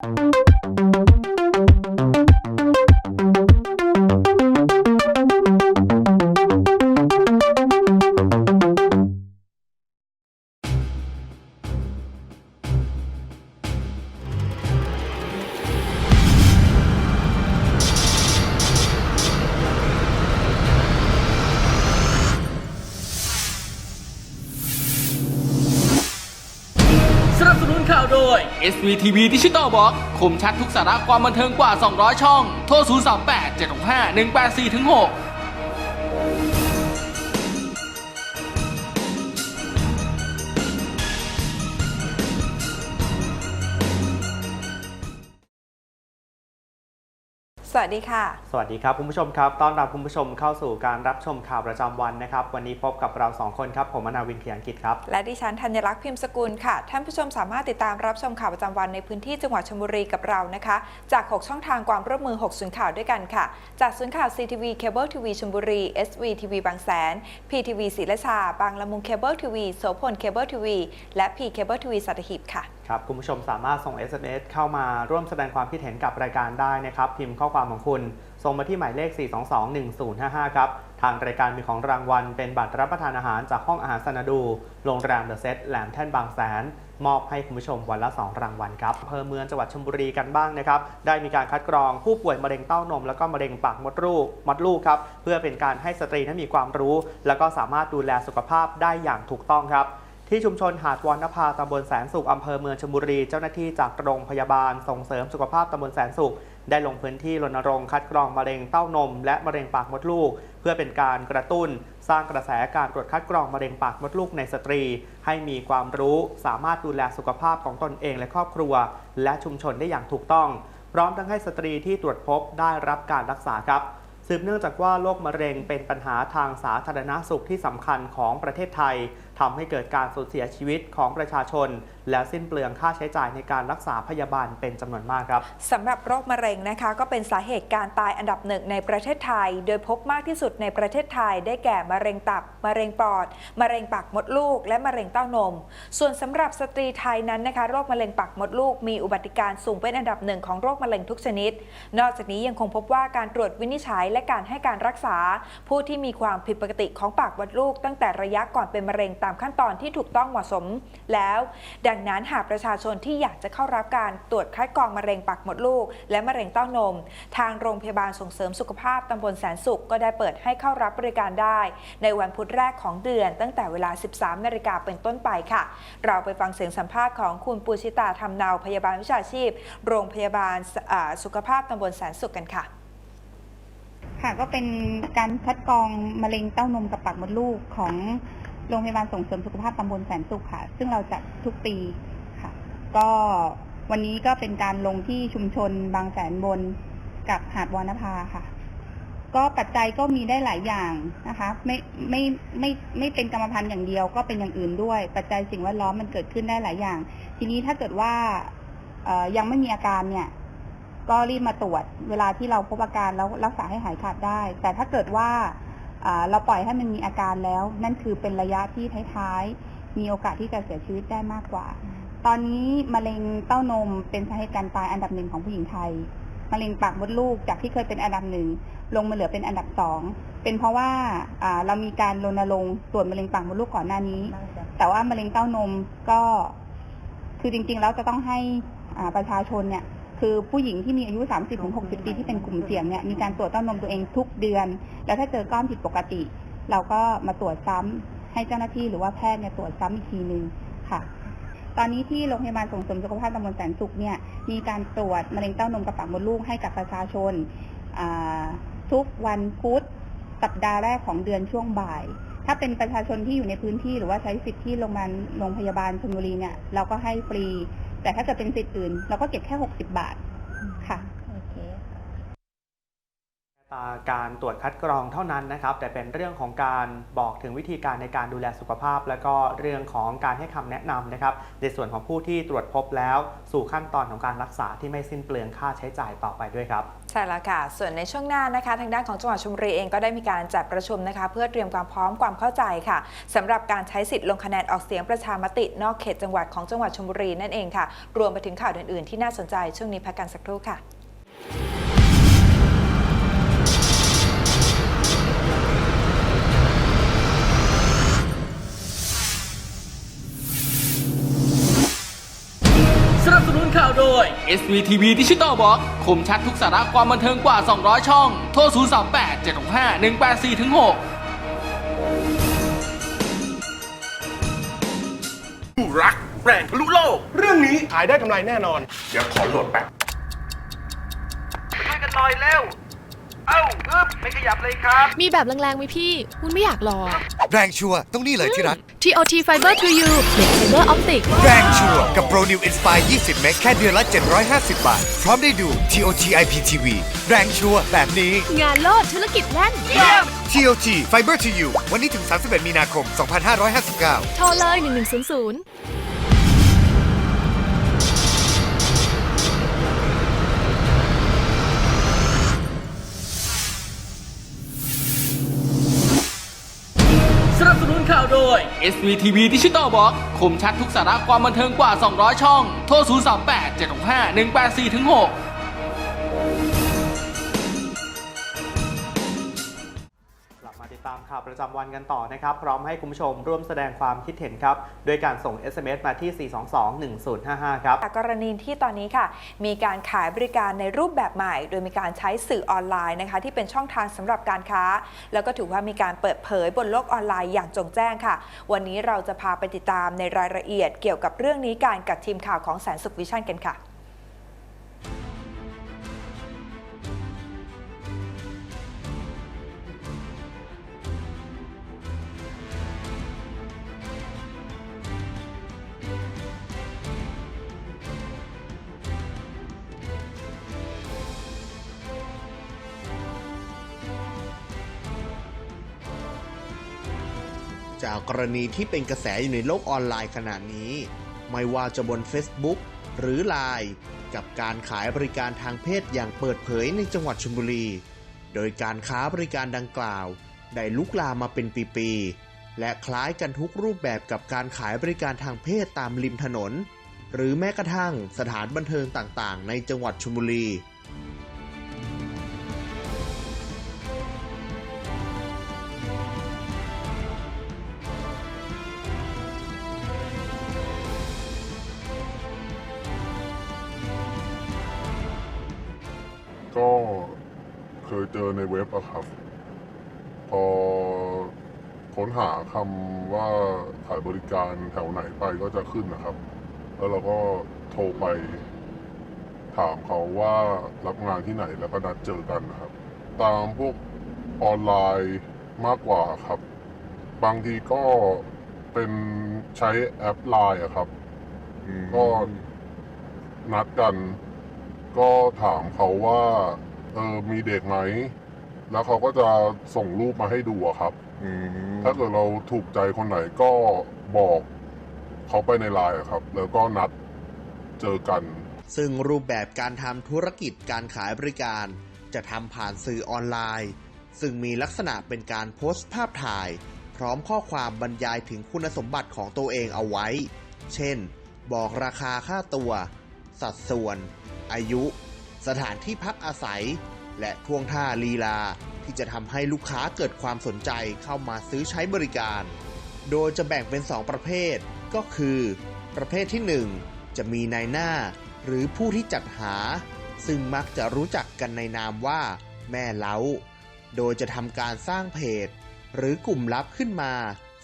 สนับสนุนข่าวโดย SVTV ดิจิต Digital Box คมชัดทุกสาระความบันเทิงกว่า 200 ช่อง โทร 038 765 184 6 สวัสดีค่ะ สวัสดีครับคุณผู้ชมครับ ต้อนรับคุณผู้ชมเข้าสู่การรับชมข่าวประจำวันนะครับ วันนี้พบกับเราสองคนครับ ผมอนาวินเขียงกิจครับ และดิฉันธัญลักษณ์พิมพ์สกุลค่ะ ท่านผู้ชมสามารถติดตามรับชมข่าวประจำวันในพื้นที่จังหวัดชลบุรีกับเรานะคะ จาก 6 ช่องทางความร่วมมือ6ศูนย์ข่าวด้วยกันค่ะ จากศูนย์ข่าว CTV Cable TV ชลบุรี SVTV บางแสน PTV ศรีราชา บางละมุง Cable TV โสพล Cable TV และ P Cable TV สัตหีบค่ะ ครับคุณผู้ชมสามารถส่ง SMS เข้ามาร่วมแสดงความคิดเห็นกับรายการได้นะครับ พิมพ์ข้อความของคุณ ส่งมาที่หมายเลข 4221055 ครับ ทางรายการมีของรางวัล เป็นบัตรรับประทานอาหารจากห้องอาหารสนาดู โรงแรมเดอะเซตแหลมแท่นบางแสน มอบให้คุณผู้ชมวันละ 2 รางวัลครับอำเภอเมืองจังหวัดชลบุรีกันบ้างนะครับ ได้มีการคัดกรองผู้ป่วยมะเร็งเต้านม แล้วก็มะเร็งปากมดลูกมดลูกครับเพื่อเป็นการให้สตรีนั้นมีความรู้ แล้วก็สามารถดูแลสุขภาพได้อย่างถูกต้องครับ ที่ชุมชนหาดวรรณภาตำบลแสนสุขอำเภอเมืองชลบุรี เจ้าหน้าที่จากโรงพยาบาลส่งเสริมสุขภาพตำบลแสนสุข ได้ลงพื้นที่รณรงค์คัดกรองมะเร็งเต้านม และมะเร็งปากมดลูก เพื่อเป็นการกระตุ้น สร้างกระแสการตรวจคัดกรองมะเร็งปากมดลูกในสตรี ให้มีความรู้สามารถดูแลสุขภาพของตนเองและครอบครัว และชุมชนได้อย่างถูกต้อง พร้อมทั้งให้สตรีที่ตรวจพบได้รับการรักษาครับสืบเนื่องจากว่าโรคมะเร็งเป็นปัญหาทางสาธารณสุขที่สำคัญของประเทศไทย ทำให้เกิดการสูญเสียชีวิตของประชาชน และสิ้นเปลืองค่าใช้จ่ายในการรักษาพยาบาลเป็นจำนวนมากครับสำหรับโรคมะเร็งนะคะ ก็เป็นสาเหตุการตายอันดับหนึ่งในประเทศไทย โดยพบมากที่สุดในประเทศไทย ได้แก่มะเร็งตับมะเร็งปอดมะเร็งปากมดลูก และมะเร็งเต้านม ส่วนสำหรับสตรีไทยนั้นนะคะโรคมะเร็งปากมดลูก มีอุบัติการ์สูงเป็นอันดับหนึ่งของโรคมะเร็งทุกชนิด นอกจากนี้ยังคงพบว่าการตรวจวินิจฉัยและการให้การรักษา ผู้ที่มีความผิดปกติของปากมดลูก ตั้งแต่ระยะก่อนเป็นมะเร็งตัามขั้นตอนที่ถูกต้องเหมาะสมแล้ว ดังนั้นหากประชาชนที่อยากจะเข้ารับการตรวจคัดกรองมะเร็งปากมดลูก และมะเร็งเต้านม ทางโรงพยาบาลส่งเสริมสุขภาพตำบลแสนสุขก็ได้เปิดให้เข้ารับบริการได้ ในวันพุธแรกของเดือน ตั้งแต่เวลา 13 นาฬิกาเป็นต้นไปค่ะ เราไปฟังเสียงสัมภาษณ์ของคุณปูชิตาทำเนาพยาบาลวิชาชีพ โรงพยาบาลสุขภาพตำบลแสนสุขกันค่ะค่ะก็เป็นการคัดกรองมะเร็งเต้านมกับปากมดลูกของ โรงพยาบาลส่งเสริมสุขภาพตำบลแสนสุขค่ะ ซึ่งเราจัดทุกปีค่ะ ก็วันนี้ก็เป็นการลงที่ชุมชนบางแสนบนกับหาดวรรณภาค่ะ ก็ปัจจัยก็มีได้หลายอย่างนะคะ ไม่ไม่ไม่ไม่เป็นกรรมพันธุ์อย่างเดียว ก็เป็นอย่างอื่นด้วย ปัจจัยสิ่งแวดล้อมมันเกิดขึ้นได้หลายอย่าง ทีนี้ถ้าเกิดว่ายังไม่มีอาการเนี่ย ก็รีบมาตรวจ เวลาที่เราพบอาการแล้วรักษาให้หายขาดได้ แต่ถ้าเกิดว่า เราปล่อยให้มันมีอาการแล้ว นั่นคือเป็นระยะที่ท้ายๆ มีโอกาสที่จะเสียชีวิตได้มากกว่า ตอนนี้มะเร็งเต้านมเป็นสาเหตุการตายอันดับหนึ่งของผู้หญิงไทย มะเร็งปากมดลูกจากที่เคยเป็นอันดับหนึ่งลงมาเหลือเป็นอันดับสอง เป็นเพราะว่าเรามีการรณรงค์ตรวจมะเร็งปากมดลูกก่อนหน้านี้ แต่ว่ามะเร็งเต้านมก็ คือจริงๆแล้วจะต้องให้ประชาชนเนี่ย คือผู้หญิงที่มีอายุ 30-60 ปีที่เป็นกลุ่มเสี่ยงเนี่ยมีการตรวจเต้านมตัวเองทุกเดือน แล้วถ้าเจอก้อนผิดปกติ เราก็มาตรวจซ้ำให้เจ้าหน้าที่หรือว่าแพทย์เนี่ยตรวจซ้ำอีกทีหนึ่งค่ะ ตอนนี้ที่โรงพยาบาลส่งเสริมสุขภาพตำบลแสนสุขเนี่ยมีการตรวจมะเร็งเต้านมกับปากมดลูกให้กับประชาชนอ่าทุกวันพุธสัปดาห์แรกของเดือนช่วงบ่าย ถ้าเป็นประชาชนที่อยู่ในพื้นที่หรือว่าใช้สิทธิ์ที่โรงพยาบาลโรงพยาบาลชลบุรีเนี่ยเราก็ให้ฟรี แต่ถ้าเกิดเป็นสิทธิ์อื่น เราก็เก็บแค่หกสิบาทค่ะ การตรวจคัดกรองเท่านั้นนะครับ แต่เป็นเรื่องของการบอกถึงวิธีการในการดูแลสุขภาพ และก็เรื่องของการให้คำแนะนำนะครับ ในส่วนของผู้ที่ตรวจพบแล้ว สู่ขั้นตอนของการรักษาที่ไม่สิ้นเปลืองค่าใช้จ่ายต่อไปด้วยครับใช่แล้วค่ะ ส่วนในช่วงหน้านะคะ ทางด้านของจังหวัดชลบุรีเองก็ได้มีการจัดประชุมนะคะ เพื่อเตรียมความพร้อมความเข้าใจค่ะสำหรับการใช้สิทธิ์ลงคะแนนออกเสียงประชามติ นอกเขตจังหวัดของจังหวัดชลบุรีนั่นเองค่ะ รวมไปถึงข่าวอื่นๆ ที่น่าสนใจช่วงนี้พักกันสักครู่ค่ะ ข่าวโดย SVTV Digital Box คมชัดทุกสาระความบันเทิงกว่า 200 ช่อง โทร 038 765 184ถึง6ผู้รักแรงทะลุโลก เรื่องนี้ขายได้กำไรแน่นอน เดี๋ยวขอโหลดแป๊บช่วยกันหน่อยเร็ว เอ้าอึ๊บไม่ขยับเลยครับ มีแบบแรงๆไหมพี่คุณไม่อยากรอ แรงชัวร์ต้องนี่เลยที่รัก TOT Fiber to You เน็ตไฟเบอร์ออปติก แรงชัวร์กับ Pro New Inspire 20 เมกแค่เดือนละ 750 บาท พร้อมได้ดู TOT IPTV แรงชัวร์แบบนี้ งานโลดธุรกิจแล่น TOT Fiber to You วันนี้ถึง 31 มีนาคม 2559โทรเลย 1100 SVTV Digital Box คมชัดทุกสาระความบันเทิงกว่า 200 ช่อง โทร 038 765 184ถึง6 ตามข่าวประจำวันกันต่อนะครับ พร้อมให้คุณผู้ชมร่วมแสดงความคิดเห็นครับ โดยการส่ง SMS มาที่ 4221055 ครับกรณีที่ตอนนี้ค่ะ มีการขายบริการในรูปแบบใหม่ โดยมีการใช้สื่อออนไลน์นะคะ ที่เป็นช่องทางสำหรับการค้า แล้วก็ถือว่ามีการเปิดเผยบนโลกออนไลน์อย่างจงแจ้งค่ะ วันนี้เราจะพาไปติดตามในรายละเอียดเกี่ยวกับเรื่องนี้การกับทีมข่าวของแสนสุขวิชั่นกันค่ะ จากกรณีที่เป็นกระแสอยู่ในโลกออนไลน์ขนาดนี้ ไม่ว่าจะบน Facebook หรือ Line กับการขายบริการทางเพศอย่างเปิดเผยในจังหวัดชลบุรี โดยการค้าบริการดังกล่าว ได้ลุกลามมาเป็นปีๆ และคล้ายกันทุกรูปแบบกับการขายบริการทางเพศตามริมถนน หรือแม้กระทั่งสถานบันเทิงต่างๆ ในจังหวัดชลบุรี ขายบริการแถวไหนไปก็จะขึ้นนะครับ แล้วเราก็โทรไปถามเขาว่ารับงานที่ไหนแล้วก็นัดเจอกันนะครับ ตามพวกออนไลน์มากกว่าครับ บางทีก็เป็นใช้แอปไลน์อะครับ ก็นัดกัน ก็ถามเขาว่าเออมีเด็กไหม แล้วเขาก็จะส่งรูปมาให้ดูอะครับ ถ้าเกิดเราถูกใจคนไหนก็ บอกเขาไปในไลน์ครับ แล้วก็นัดเจอกัน ซึ่งรูปแบบการทำธุรกิจการขายบริการ จะทำผ่านสื่อออนไลน์ ซึ่งมีลักษณะเป็นการโพสต์ภาพถ่าย พร้อมข้อความบรรยายถึงคุณสมบัติของตัวเองเอาไว้ เช่น บอกราคาค่าตัว สัดส่วน อายุ สถานที่พักอาศัย และท่วงท่าลีลาที่จะทำให้ลูกค้าเกิดความสนใจเข้ามาซื้อใช้บริการ โดยจะแบ่งเป็น 2 ประเภท ก็คือ ประเภทที่ 1 จะมีนายหน้า หรือผู้ที่จัดหา ซึ่งมักจะรู้จักกันในนามว่า แม่เล้า โดยจะทำการสร้างเพจ หรือกลุ่มลับขึ้นมา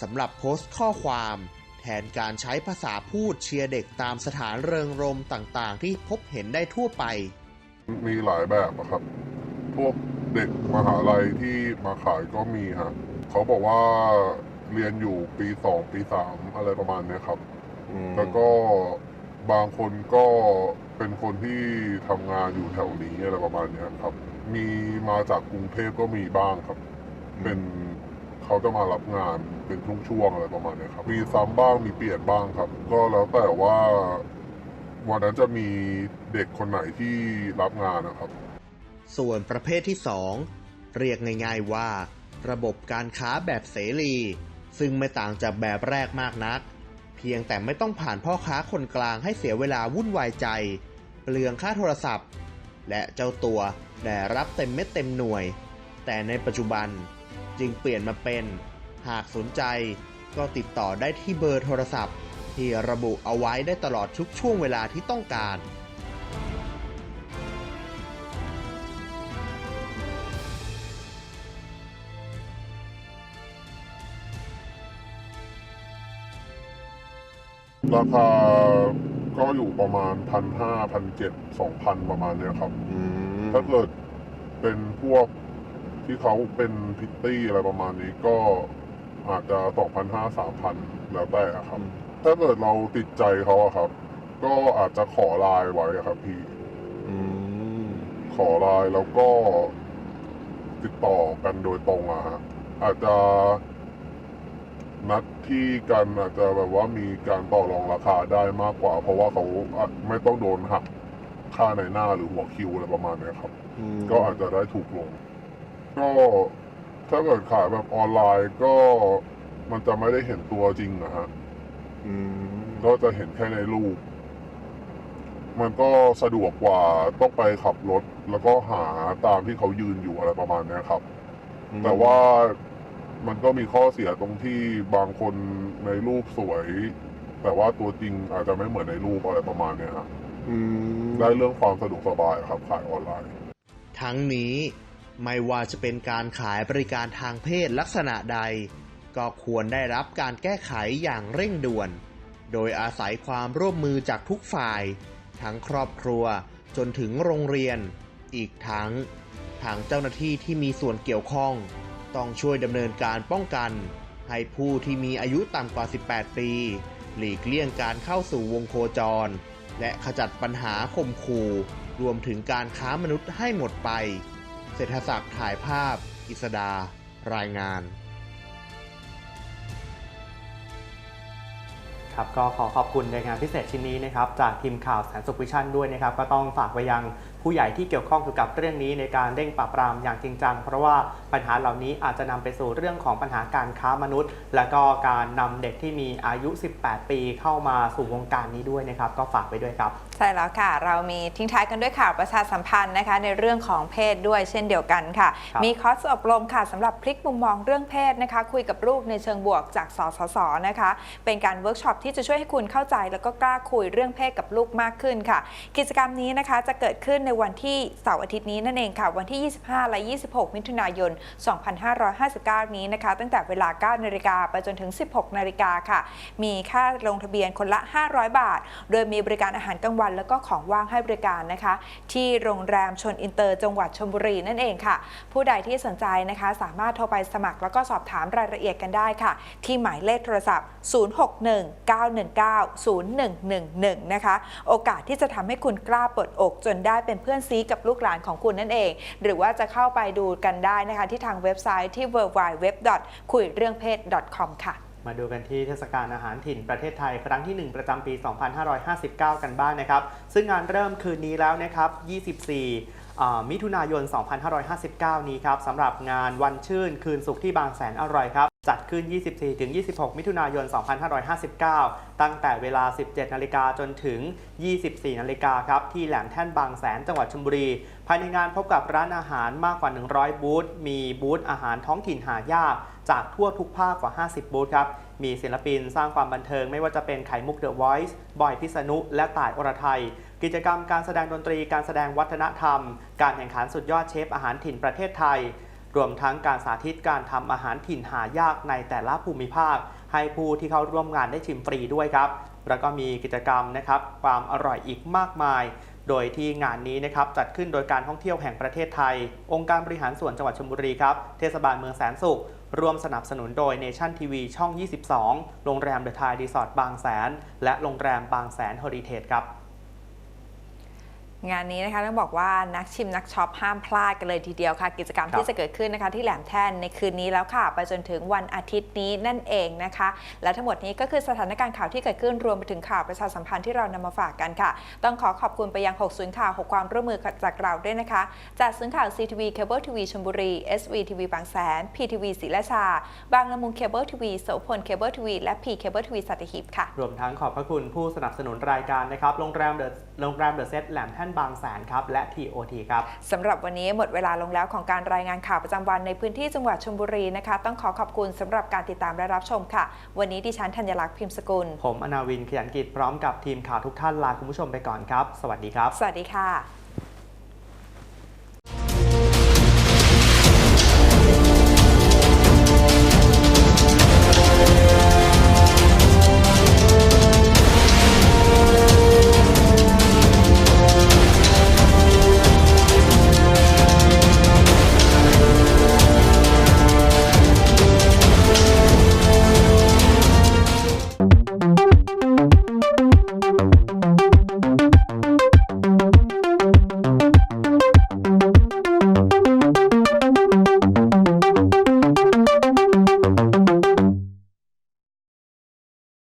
สำหรับโพสต์ข้อความ แทนการใช้ภาษาพูดเชียร์เด็กตามสถานเริงรมต่างๆ ที่พบเห็นได้ทั่วไป มีหลายแบบอะครับ พวกเด็กมหาลัยที่มาขายก็มีฮะเขาบอกว่า เรียนอยู่ปีสองปีสามอะไรประมาณเนี้ยครับแล้วก็บางคนก็เป็นคนที่ทำงานอยู่แถวนี้อะไรประมาณเนี้ยครับ มีมาจากกรุงเทพก็มีบ้างครับ เป็นเขาจะมารับงานเป็นช่วงๆอะไรประมาณเนี้ยครับ มีซ้ำบ้างมีเปลี่ยนบ้างครับ ก็แล้วแต่ว่าวันนั้นจะมีเด็กคนไหนที่รับงานนะครับ ส่วนประเภทที่ 2 เรียกง่ายๆว่า ระบบการค้าแบบเสรี ซึ่งไม่ต่างจากแบบแรกมากนัก เพียงแต่ไม่ต้องผ่านพ่อค้าคนกลางให้เสียเวลาวุ่นวายใจ เปลืองค่าโทรศัพท์ และเจ้าตัวได้รับเต็มเม็ดเต็มหน่วย แต่ในปัจจุบันจึงเปลี่ยนมาเป็น หากสนใจก็ติดต่อได้ที่เบอร์โทรศัพท์ ที่ระบุเอาไว้ได้ตลอดทุกช่วงเวลาที่ต้องการ ราคาก็อยู่ประมาณพันห้าพันเจ็ดสองพันประมาณเนี้ยครับถ้าเกิดเป็นพวกที่เขาเป็นพิตตี้อะไรประมาณนี้ก็อาจจะสองพันห้าสามพันแล้วแต่อะครับ ถ้าเกิดเราติดใจเขาอะครับ ก็อาจจะขอไลน์ไว้อะครับพี่ขอไลน์แล้วก็ติดต่อกันโดยตรงอะฮะอาจจะ นัดที่กันอาจจะแบบว่ามีการต่อรองราคาได้มากกว่า เพราะว่าเขาอาจไม่ต้องโดนหักค่าในหน้าหรือหัวคิวอะไรประมาณเนี้ยครับก็อาจจะได้ถูกลง ก็ถ้าเกิดขายแบบออนไลน์ก็มันจะไม่ได้เห็นตัวจริงนะฮะก็จะเห็นแค่ในรูป มันก็สะดวกกว่าต้องไปขับรถ แล้วก็หาตามที่เขายืนอยู่อะไรประมาณเนี้ยครับ แต่ว่า มันก็มีข้อเสียตรงที่บางคนในรูปสวย แต่ว่าตัวจริงอาจจะไม่เหมือนในรูปอะไรประมาณเนี้ยครับได้เรื่องความสะดวกสบายครับขายออนไลน์ ทั้งนี้ไม่ว่าจะเป็นการขายบริการทางเพศลักษณะใด ก็ควรได้รับการแก้ไขอย่างเร่งด่วน โดยอาศัยความร่วมมือจากทุกฝ่าย ทั้งครอบครัวจนถึงโรงเรียน อีกทั้งทางเจ้าหน้าที่ที่มีส่วนเกี่ยวข้อง ต้องช่วยดำเนินการป้องกัน ให้ผู้ที่มีอายุต่ำกว่า 18 ปี หลีกเลี่ยงการเข้าสู่วงโคจร และขจัดปัญหาข่มขู่รวมถึงการค้ามนุษย์ให้หมดไป เศรษฐศักดิ์ถ่ายภาพกิษดา รายงาน ครับก็ขอขอบคุณในงานพิเศษชิ้นนี้นะครับ จากทีมข่าวแสนสุขวิชั่นด้วยนะครับ ก็ต้องฝากไปยัง ผู้ใหญ่ที่เกี่ยวข้องเกี่ยวกับเรื่องนี้ในการเร่งปราบปรามอย่างจริงจัง เพราะว่าปัญหาเหล่านี้อาจจะนำไปสู่เรื่องของปัญหาการค้ามนุษย์ และก็การนำเด็กที่มีอายุ 18 ปีเข้ามาสู่วงการนี้ด้วยนะครับก็ฝากไปด้วยครับ ใช่แล้วค่ะ เรามีทิ้งท้ายกันด้วยข่าวประชาสัมพันธ์นะคะในเรื่องของเพศด้วยเช่นเดียวกันค่ะครับมีคอร์สอบรมค่ะสำหรับพลิกมุมมองเรื่องเพศนะคะ คุยกับลูกในเชิงบวกจากสสสนะคะ เป็นการเวิร์กช็อปที่จะช่วยให้คุณเข้าใจ แล้วก็กล้าคุยเรื่องเพศกับลูกมากขึ้นค่ะ กิจกรรมนี้นะคะจะเกิดขึ้นในในวันที่เสาร์อาทิตย์นี้นั่นเองค่ะ วันที่ 25 และ 26 มิถุนายน 2559 นี้นะคะ ตั้งแต่เวลา 9 นาฬิกาไปจนถึง 16 นาฬิกาค่ะ มีค่าลงทะเบียนคนละ 500 บาท โดยมีบริการอาหารกลางวัน แล้วก็ของว่างให้บริการนะคะ ที่โรงแรมชนอินเตอร์จังหวัดชลบุรีนั่นเองค่ะ ผู้ใดที่สนใจนะคะ สามารถโทรไปสมัครแล้วก็สอบถามรายละเอียดกันได้ค่ะ ที่หมายเลขโทรศัพท์ 0619190111 นะคะ โอกาสที่จะทำให้คุณกล้าเปิดอกจนได้เป็นเพื่อนซีกับลูกหลานของคุณนั่นเอง หรือว่าจะเข้าไปดูกันได้นะคะ ที่ทางเว็บไซต์ที่ www. คุยเรื่องเพศ .com ค่ะมาดูกันที่เทศกาลอาหารถิ่นประเทศไทยครั้งที่ 1 ประจำปี 2559 กันบ้างนะครับ ซึ่งงานเริ่มคืนนี้แล้วนะครับ 24อ่ มิถุนายน 2559 นี้ครับสำหรับงานวันชื่นคืนสุขที่บางแสนอร่อยครับ จัดขึ้น 24-26 มิถุนายน 2559 ตั้งแต่เวลา 17 นาฬิกาจนถึง 24 นาฬิกาครับ ที่แหลมแท่นบางแสนจังหวัดชลบุรี ภายในงานพบกับร้านอาหารมากกว่า 100 บูธ มีบูธอาหารท้องถิ่นหายาก จากทั่วทุกภาคกว่า 50 บูธครับ มีศิลปินสร้างความบันเทิงไม่ว่าจะเป็นไข่มุกเดอะไวท์บอยพิษณุและต่ายอรไทย กิจกรรมการแสดงดนตรีการแสดงวัฒนธรรม การแข่งขันสุดยอดเชฟอาหารถิ่นประเทศไทย รวมทั้งการสาธิตการทำอาหารถิ่นหายากในแต่ละภูมิภาค ให้ผู้ที่เข้าร่วมงานได้ชิมฟรีด้วยครับ แล้วก็มีกิจกรรมนะครับความอร่อยอีกมากมาย โดยที่งานนี้นะครับจัดขึ้นโดยการท่องเที่ยวแห่งประเทศไทย องค์การบริหารส่วนจังหวัดชลบุรีครับเทศบาลเมืองแสนสุขร่วมสนับสนุนโดยเนชั่นทีวีช่อง 22 โรงแรมเดอะไทยรีสอร์ทบางแสน และโรงแรมบางแสนเฮอริเทจครับ งานนี้นะคะต้องบอกว่านักชิมนักช็อปห้ามพลาดกันเลยทีเดียวค่ะ กิจกรรมครับที่จะเกิดขึ้นนะคะ ที่แหลมแท่นในคืนนี้แล้วค่ะ ไปจนถึงวันอาทิตย์นี้นั่นเองนะคะ และทั้งหมดนี้ก็คือสถานการณ์ข่าวที่เกิดขึ้นรวมไปถึงข่าวประชาสัมพันธ์ที่เรานำมาฝากกันค่ะ ต้องขอขอบคุณไปยัง 6 ศูนย์ข่าว 6 ความร่วมมือจากเราด้วยนะคะ จากศูนย์ข่าว CTV Cable TV ชลบุรี SV TV บางแสน PTV ศรีราชา บางละมุง Cable TV โสพล Cable TV และ P Cable TV สัตหีบค่ะ รวมทั้งขอบพระคุณผู้สนับสนุนรายการนะครับโรงแรมเดอะโรงแรมเดอะเซตแหลมแท่นบางแสนครับและ TOT ครับสำหรับวันนี้หมดเวลาลงแล้วของการรายงานข่าวประจำวันในพื้นที่จังหวัดชลบุรีนะคะ ต้องขอขอบคุณสำหรับการติดตามและรับชมค่ะ วันนี้ดิฉันธัญลักษณ์พิมพ์สกุล ผมอนาวินขยันกิจพร้อมกับทีมข่าวทุกท่านลาคุณผู้ชมไปก่อนครับ สวัสดีครับ สวัสดีค่ะ